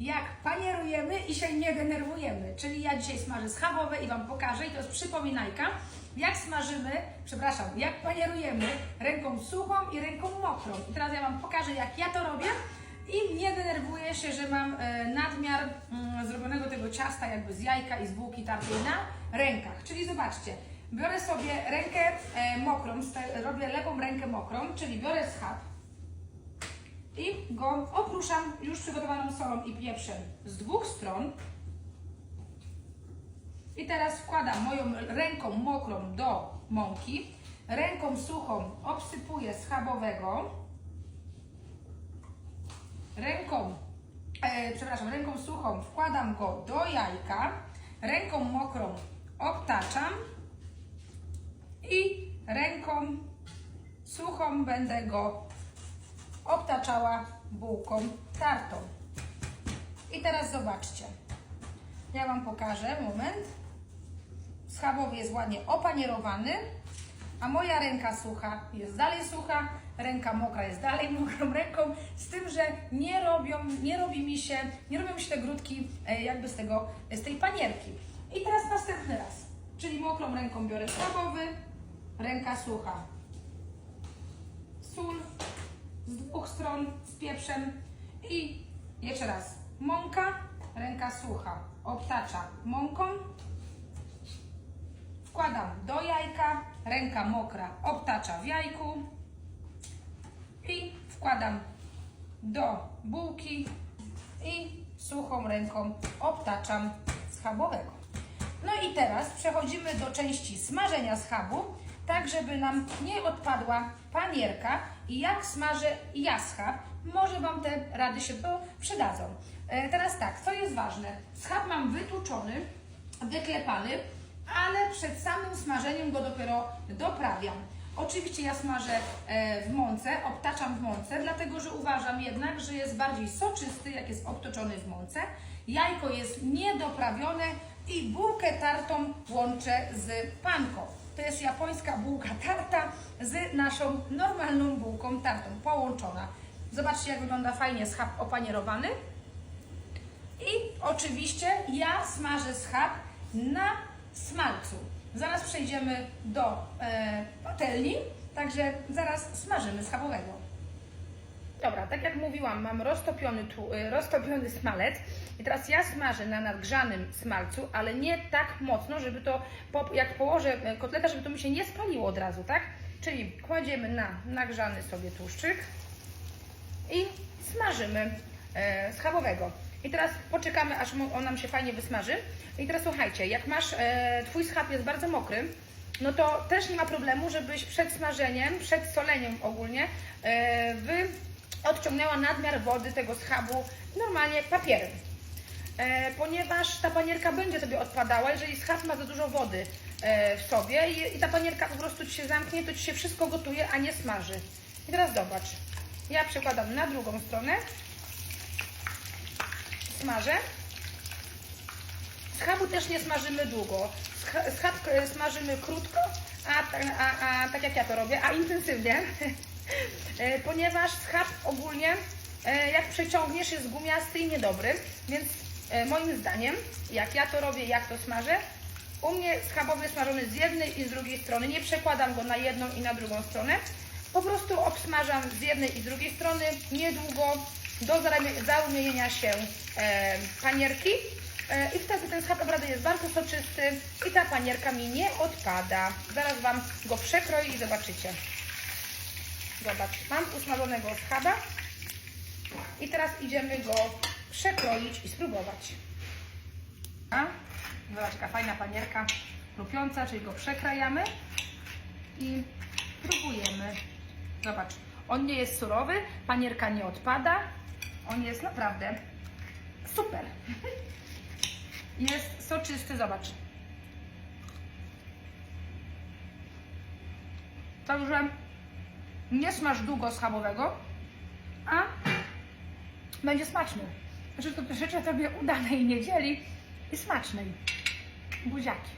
jak panierujemy i się nie denerwujemy. Czyli ja dzisiaj smażę schabowe i Wam pokażę, i to jest przypominajka, jak smażymy, przepraszam, jak panierujemy ręką suchą i ręką mokrą. I teraz ja Wam pokażę, jak ja to robię i nie denerwuję się, że mam e, nadmiar mm, zrobionego tego ciasta jakby z jajka i z bułki tartej na rękach. Czyli zobaczcie, biorę sobie rękę e, mokrą, robię lewą rękę mokrą, czyli biorę schab, i go opruszam już przygotowaną solą i pieprzem z dwóch stron. I teraz wkładam moją ręką mokrą do mąki, ręką suchą obsypuję schabowego, ręką, e, przepraszam, ręką suchą wkładam go do jajka, ręką mokrą obtaczam. I ręką suchą będę go obtaczała bułką tartą. I teraz zobaczcie. Ja Wam pokażę, moment. Schabowy jest ładnie opanierowany, a moja ręka sucha jest dalej sucha, ręka mokra jest dalej mokrą ręką, z tym, że nie robią, nie robi mi się, nie robią się te grudki e, jakby z tego, z tej panierki. I teraz następny raz, czyli mokrą ręką biorę schabowy, ręka sucha, sól, z dwóch stron z pieprzem. I jeszcze raz. Mąka, ręka sucha, obtacza mąką, wkładam do jajka, ręka mokra obtacza w jajku. I wkładam do bułki. I suchą ręką obtaczam schabowego. No i teraz przechodzimy do części smażenia schabu, tak żeby nam nie odpadła panierka i jak smażę ja schab, może Wam te rady się to przydadzą. E, teraz tak, co jest ważne, schab mam wytłuczony, wyklepany, ale przed samym smażeniem go dopiero doprawiam. Oczywiście ja smażę e, w mące, obtaczam w mące, dlatego że uważam jednak, że jest bardziej soczysty, jak jest obtoczony w mące. Jajko jest niedoprawione i bułkę tartą łączę z panką. To jest japońska bułka tarta z naszą normalną bułką tartą, połączona. Zobaczcie, jak wygląda fajnie schab opanierowany. I oczywiście ja smażę schab na smalcu. Zaraz przejdziemy do e, patelni, także zaraz smażymy schabowego. Dobra, tak jak mówiłam, mam roztopiony, tu, y, roztopiony smalec i teraz ja smażę na nadgrzanym smalcu, ale nie tak mocno, żeby to, jak położę y, kotleta, żeby to mi się nie spaliło od razu, tak? Czyli kładziemy na nagrzany sobie tłuszczyk i smażymy e, schabowego. I teraz poczekamy, aż on nam się fajnie wysmaży. I teraz słuchajcie, jak masz, Twój schab jest bardzo mokry, no to też nie ma problemu, żebyś przed smażeniem, przed soleniem ogólnie, wy odciągnęła nadmiar wody tego schabu normalnie papierem. E, ponieważ ta panierka będzie sobie odpadała, jeżeli schab ma za dużo wody e, w sobie i, i ta panierka po prostu Ci się zamknie, to Ci się wszystko gotuje, a nie smaży. I teraz zobacz, ja przekładam na drugą stronę, smażę. Schabu też nie smażymy długo. Scha- Schab e, smażymy krótko, a, a, a tak jak ja to robię, a intensywnie, ponieważ schab ogólnie, e, jak przeciągniesz, jest gumiasty i niedobry, więc e, moim zdaniem, jak ja to robię, jak to smażę, u mnie schabowy jest smażony z jednej i z drugiej strony. Nie przekładam go na jedną i na drugą stronę. Po prostu obsmażam z jednej i z drugiej strony niedługo do zarumienienia się e, panierki. E, I wtedy ten schab naprawdę jest bardzo soczysty i ta panierka mi nie odpada. Zaraz Wam go przekroję i zobaczycie. Zobacz, mam usmażonego schaba i teraz idziemy go przekroić i spróbować. Zobacz, jaka fajna panierka chrupiąca, czyli go przekrajamy i próbujemy. Zobacz, on nie jest surowy, panierka nie odpada, on jest naprawdę super. Jest soczysty, zobacz. Także nie smaż długo schabowego, a będzie smaczny. Życzę, życzę Tobie udanej niedzieli i smacznej. Buziaki.